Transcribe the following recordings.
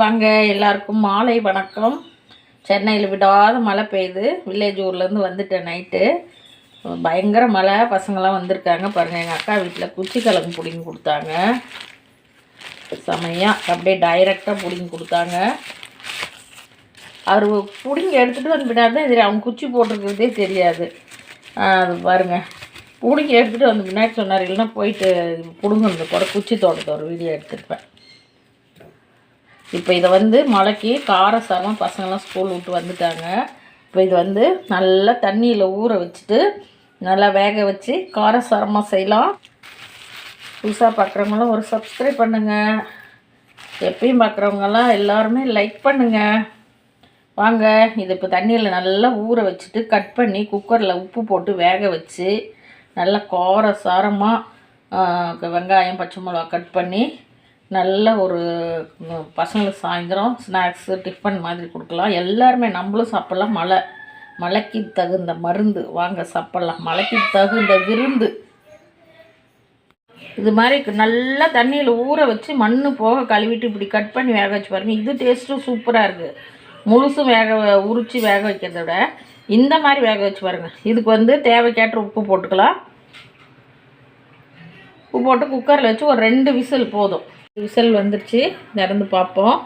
வாங்க எல்லாருக்கும் மாலை வணக்கம். சென்னையில் விடாத மழை பெய்யுது. வில்லேஜ் ஊர்லேருந்து வந்துட்டேன் நைட்டு பயங்கர மழை. பசங்களாம் வந்திருக்காங்க பாருங்கள் எங்கள் அக்கா வீட்டில் குச்சி கிழங்கு பிடிங்கி கொடுத்தாங்க. செமையாக அப்படியே டைரெக்டாக பிடிங்கி கொடுத்தாங்க. அவர் பிடிங்கி எடுத்துகிட்டு வந்து விடாது இது அவங்க குச்சி போட்டிருக்கிறதே தெரியாது. அது பாருங்கள் பிடிங்கி எடுத்துகிட்டு வந்து முன்னாடி சொன்னார் இல்லைன்னா போயிட்டு பிடுங்க கூட குச்சி தோட்டத்தை ஒரு வீடியோ எடுத்துருப்பேன். இப்போ இதை வந்து மழைக்கு காரசாரமாக பசங்களாம் ஸ்கூல் விட்டு வந்துட்டாங்க. இப்போ இது வந்து நல்லா தண்ணியில் ஊற வச்சுட்டு நல்லா வேக வச்சு காரசாரமாக செய்யலாம். புதுசாக பார்க்குறவங்களாம் ஒரு சப்ஸ்கிரைப் பண்ணுங்கள் எப்பயும் பார்க்குறவங்கெல்லாம் எல்லாருமே லைக் பண்ணுங்கள் வாங்க இது இப்போ தண்ணியில் நல்லா ஊற வச்சுட்டு கட் பண்ணி குக்கரில் உப்பு போட்டு வேக வச்சு நல்லா காரசாரமாக வெங்காயம் பச்சை மிளகா கட் பண்ணி நல்ல ஒரு பசங்களுக்கு சாயந்தரம் ஸ்நாக்ஸு டிஃபன் மாதிரி கொடுக்கலாம். எல்லாருமே நம்மளும் சாப்பிட்லாம். மழை மலைக்கு தகுந்த மருந்து வாங்க சாப்பிட்லாம். மழைக்கு தகுந்த விருந்து. இது மாதிரி நல்லா தண்ணியில் ஊற வச்சு மண் போக கழுவிட்டு இப்படி கட் பண்ணி வேக வச்சு பாருங்க. இது டேஸ்ட்டும் சூப்பராக இருக்குது முழுசும் வேக உரித்து வேக வைக்கிறத விட இந்த மாதிரி வேக வச்சு பாருங்க. இதுக்கு வந்து தேவைக்கேற்ற உப்பு போட்டுக்கலாம். உப்பு போட்டு குக்கரில் வச்சு ஒரு ரெண்டு விசில் போதும். விசில் வந்துருச்சு. திறந்து பார்ப்போம்.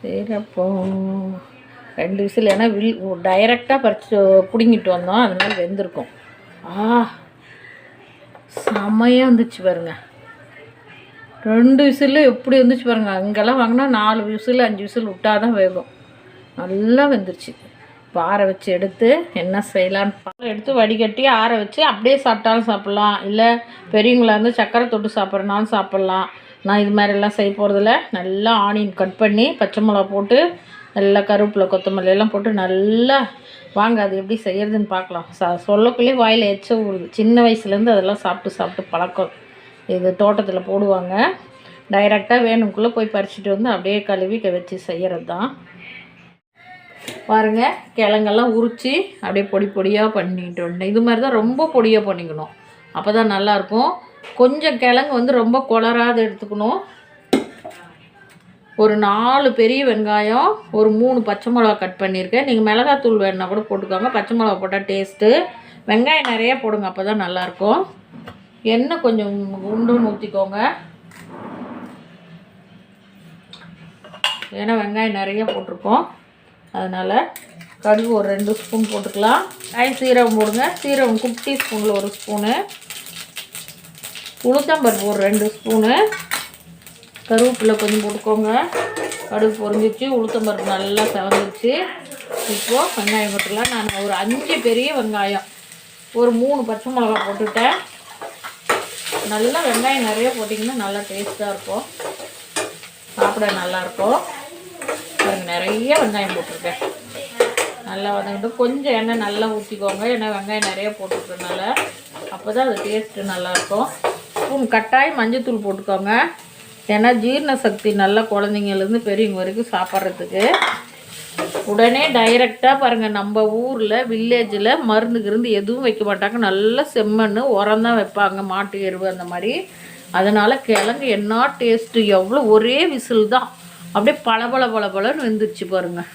சரி ரெண்டு விசில். ஏன்னா வில் டைரெக்டாக பறிச்சு பிடுங்கிட்டு வந்தோம். அதனால வெந்திருக்கும். ஆ செமையாக வந்துச்சு பாருங்க. ரெண்டு விசில் எப்படி வந்துச்சு பாருங்க. அங்கெல்லாம் வாங்கினா நாலு விசில் அஞ்சு விசில் விட்டால் தான் வேகும். நல்லா வெந்துருச்சு. இப்போ ஆற வச்சு எடுத்து என்ன செய்யலான்னு பா- எடுத்து வடிகட்டி ஆற வச்சு அப்படியே சாப்பிட்டாலும் சாப்பிட்லாம். இல்லை பெரியவங்களா இருந்து சக்கரை தொட்டு சாப்பிட்றனாலும் சாப்பிட்லாம். நான் இது மாதிரிலாம் செய்ய போகிறதில்ல நல்லா ஆனியன் கட் பண்ணி பச்சை மிளகா போட்டு நல்லா கருவேப்பிலை கொத்தமல்லி எல்லாம் போட்டு நல்லா வாங்க அது எப்படி செய்யறதுன்னு பார்க்கலாம். சா சொல்லக்குள்ளேயே வாயில் எச்ச ஊறுது. சின்ன வயசுலேருந்து அதெல்லாம் சாப்பிட்டு சாப்பிட்டு பழக்கம். இது தோட்டத்தில் போடுவாங்க. டைரெக்டாக வேணுக்குள்ளே போய் பறிச்சிட்டு வந்து அப்படியே கழுவி வச்சு செய்கிறது தான் பாருங்கள் கிழங்கெல்லாம் உரித்து அப்படியே பொடி பொடியாக பண்ணிட்டு வந்தேன். இது மாதிரி தான் ரொம்ப பொடியாக பண்ணிக்கணும். அப்போ தான் நல்லாயிருக்கும். கொஞ்சம் கிழங்கு வந்து ரொம்ப குளராத எடுத்துக்கணும். ஒரு நாலு பெரிய வெங்காயம் ஒரு மூணு பச்சை மிளகா கட் பண்ணியிருக்கேன். நீங்கள் மிளகாத்தூள் வேணுன்னா கூட போட்டுக்கோங்க. பச்சை மிளகா போட்டால் டேஸ்ட்டு வெங்காயம் நிறைய போடுங்க அப்போ தான் நல்லாயிருக்கும். எண்ணெய் கொஞ்சம் உண்டுன்னு ஊற்றிக்கோங்க ஏன்னா வெங்காயம் நிறைய போட்டிருக்கோம். அதனால் கடுகு ஒரு ரெண்டு ஸ்பூன் போட்டுக்கலாம். காய் சீரகம் போடுங்க. சீரகம் குட்டி ஸ்பூனில் ஒரு ஸ்பூனு. உளுத்தம்பருப்பு ஒரு ரெண்டு ஸ்பூனு. கருவேப்பிலை கொஞ்சம் போட்டுக்கோங்க. கடுகு பொறிஞ்சிச்சு உளுத்தம்பருப்பு நல்லா செவந்துருச்சு. இப்போது வெங்காயம் போட்டுக்கலாம். நான் ஒரு அஞ்சு பெரிய வெங்காயம். ஒரு மூணு பச்சை மிளகா போட்டுட்டேன். நல்லா வெங்காயம் நிறைய போட்டிங்கன்னா நல்லா டேஸ்ட்டாக இருக்கும். சாப்பிட நல்லாயிருக்கும் நிறைய வெங்காயம் போட்டிருக்கேன். நல்லா வதங்கிட்டு கொஞ்சம் எண்ணெய் நல்லா ஊற்றிக்கோங்க ஏன்னா வெங்காயம் நிறைய போட்டுருக்கனால அப்போ தான் அது டேஸ்ட்டு நல்லாயிருக்கும் ஸ்பூன் கட்டாயம் மஞ்சத்தூள் போட்டுக்கோங்க. ஏன்னா ஜீரண சக்தி நல்லா குழந்தைங்கலேருந்து பெரியவங்க வரைக்கும் சாப்பிட்றதுக்கு. உடனே டைரெக்டாக பாருங்கள் நம்ம ஊரில் வில்லேஜில் மருந்து கிருந்து எதுவும் வைக்க மாட்டாங்க. நல்ல செம்மண் உரம் தான் வைப்பாங்க மாட்டு எருவு அந்த மாதிரி. அதனால் கிழங்கு என்ன டேஸ்ட்டு எவ்வளோ ஒரே விசில் தான். அப்படியே பளபள பளபளன்னு வெந்துருச்சு பாருங்கள்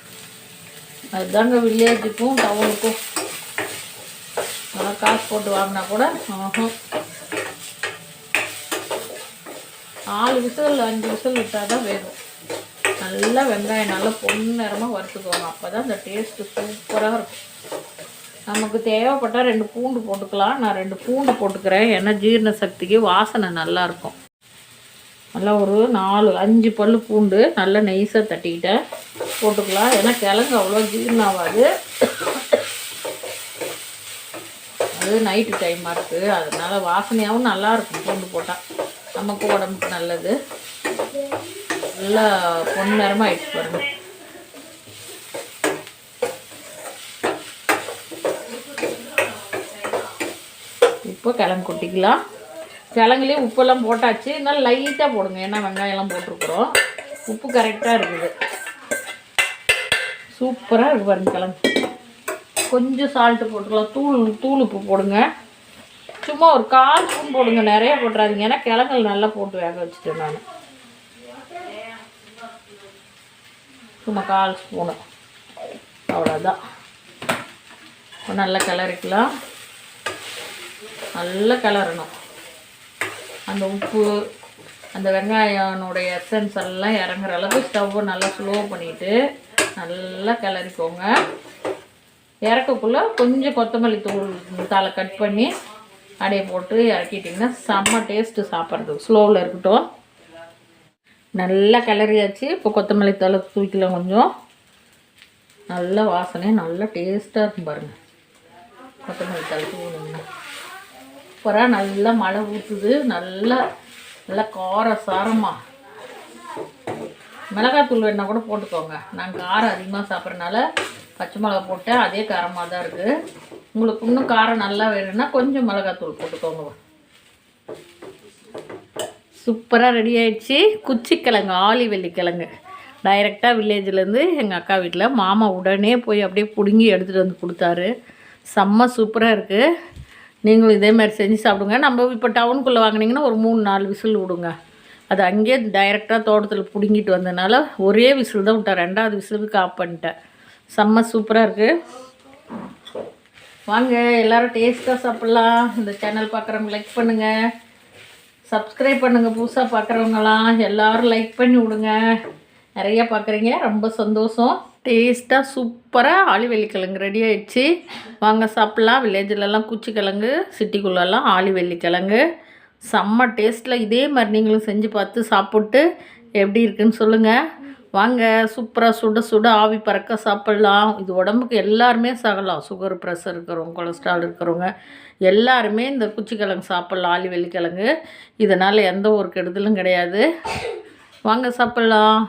அதுதாங்க வில்லேஜுக்கும் டவுனுக்கும். நல்லா காசு போட்டு வாங்கினா கூட ஆகும் நாலு விசில் அஞ்சு விசில் விட்டால் தான் வேணும் நல்லா வெங்காயம் நல்லா பொன்னிறமாக வறுத்துக்குவாங்க அப்போ தான் அந்த டேஸ்ட்டு சூப்பராக இருக்கும். நமக்கு தேவைப்பட்டால் ரெண்டு பூண்டு போட்டுக்கலாம். நான் ரெண்டு பூண்டு போட்டுக்கிறேன். ஏன்னா ஜீரண சக்திக்கு வாசனை நல்லாயிருக்கும் நல்லா ஒரு நாலு அஞ்சு பல்லு பூண்டு நல்லா நெய்ஸாக தட்டிக்கிட்டேன். போட்டுக்கலாம். ஏன்னா கிழங்கு அவ்வளோ ஜீரணம் ஆகாது அது நைட்டு டைமாக இருக்குது அதனால் வாசனையாகவும் நல்லாயிருக்கும் பூண்டு போட்டால் நமக்கு உடம்புக்கு நல்லது. நல்லா பொன்னிறமாக ஆயிடுச்சு பாருங்க. இப்போ கிழங்கு கொட்டிக்கலாம். கிழங்குலேயும் உப்பெல்லாம் போட்டாச்சு. இருந்தாலும் லைட்டாக போடுங்க. ஏன்னா வெங்காயம்லாம் போட்டிருக்குறோம். உப்பு கரெக்டாக இருக்குது. சூப்பராக இருக்குது பாருங்க கிழங்கு. கொஞ்சம் சால்ட்டு போட்டுக்கலாம். தூள் தூள் உப்பு போடுங்க. சும்மா ஒரு கால் ஸ்பூன் போடுங்க. நிறைய போட்டுறாதீங்க. ஏன்னா கிழங்குல நல்லா போட்டு வேக வச்சுட்டேன் நான். சும்மா கால் ஸ்பூனு. அவ்வளோதான் நல்லா கிளறிக்கலாம். நல்லா கிளறணும். அந்த உப்பு அந்த வெங்காயனுடைய எசன்ஸ் எல்லாம் இறங்குற அளவுக்கு ஸ்டவ்வை நல்லா ஸ்லோ பண்ணிவிட்டு நல்லா கிளறிக்கோங்க. இறக்கக்குள்ளே கொஞ்சம் கொத்தமல்லி தூள் தலை கட் பண்ணி அடையை போட்டு இறக்கிட்டிங்கன்னா செம்ம டேஸ்ட்டு சாப்பிட்றது. ஸ்லோவில் இருக்கட்டும். நல்லா கிளறியாச்சு. இப்போ கொத்தமல்லி தலை தூக்கிலாம் கொஞ்சம். நல்ல வாசனையாக நல்லா டேஸ்ட்டாக இருக்கும் பாருங்கள் கொத்தமல்லி தலை தூணுங்கன்னா சூப்பராக நல்லா மழை ஊற்றுது நல்லா நல்லா கார சாரமாக மிளகாத்தூள் வேணால் கூட போட்டுக்கோங்க. நான் காரம் அதிகமாக சாப்பிட்றனால பச்சை மிளகா போட்டேன். அதே காரமாக தான் இருக்குது உங்களுக்கு இன்னும் காரம் நல்லா வேணும்னா கொஞ்சம் மிளகாத்தூள் போட்டுக்கோங்க. சூப்பராக ரெடி ஆயிடுச்சு. குச்சிக்கிழங்கு ஆலி வெள்ளிக்கிழங்கு. டைரெக்டாக வில்லேஜ்லேருந்து எங்கள் அக்கா வீட்டில் மாமா உடனே போய் அப்படியே பிடுங்கி எடுத்துகிட்டு வந்து கொடுத்தாரு. செம்ம சூப்பராக இருக்குது நீங்களும் இதே மாதிரி செஞ்சு சாப்பிடுங்க. நம்ம இப்போ டவுனுக்குள்ளே வாங்குனீங்கன்னா ஒரு மூணு நாலு விசில் விடுங்க. அது அங்கேயே டைரெக்டாக தோட்டத்தில் பிடுங்கிட்டு வந்ததுனால ஒரே விசில் தான் விட்டேன். ரெண்டாவது விசிலுக்கு ஆஃப் பண்ணிட்டேன். செம்ம சூப்பராக இருக்குது வாங்க எல்லாரும் டேஸ்ட்டாக சாப்பிட்லாம். இந்த சேனல் பார்க்குறவங்க லைக் பண்ணுங்கள் சப்ஸ்கிரைப் பண்ணுங்கள் புதுசாக பார்க்குறவங்களாம் எல்லோரும் லைக் பண்ணி விடுங்க. நிறைய பார்க்குறீங்க ரொம்ப சந்தோஷம். டேஸ்ட்டாக சூப்பராக ஆலிவெள்ளி கிழங்கு ரெடி ஆயிடுச்சு. வாங்க சாப்பிட்லாம். வில்லேஜிலலாம் குச்சிக்கிழங்கு சிட்டிக்குள்ளெல்லாம் ஆலிவெள்ளி கிழங்கு செம்ம டேஸ்ட்டில் இதே மாதிரி நீங்களும் செஞ்சு பார்த்து சாப்பிட்டு எப்படி இருக்குன்னு சொல்லுங்கள் வாங்க சூப்பராக சுட சுட ஆவி பறக்க சாப்பிட்லாம். இது உடம்புக்கு எல்லாருமே சாகலாம். சுகர் ப்ரெஷர் இருக்கிறவங்க கொலஸ்ட்ரால் இருக்கிறவங்க. எல்லாருமே இந்த குச்சிக்கிழங்கு சாப்பிட்லாம் ஆளி வெள்ளிக்கிழங்கு. இதனால் எந்த ஒரு கெடுதலும் கிடையாது. வாங்க சாப்பிட்லாம்.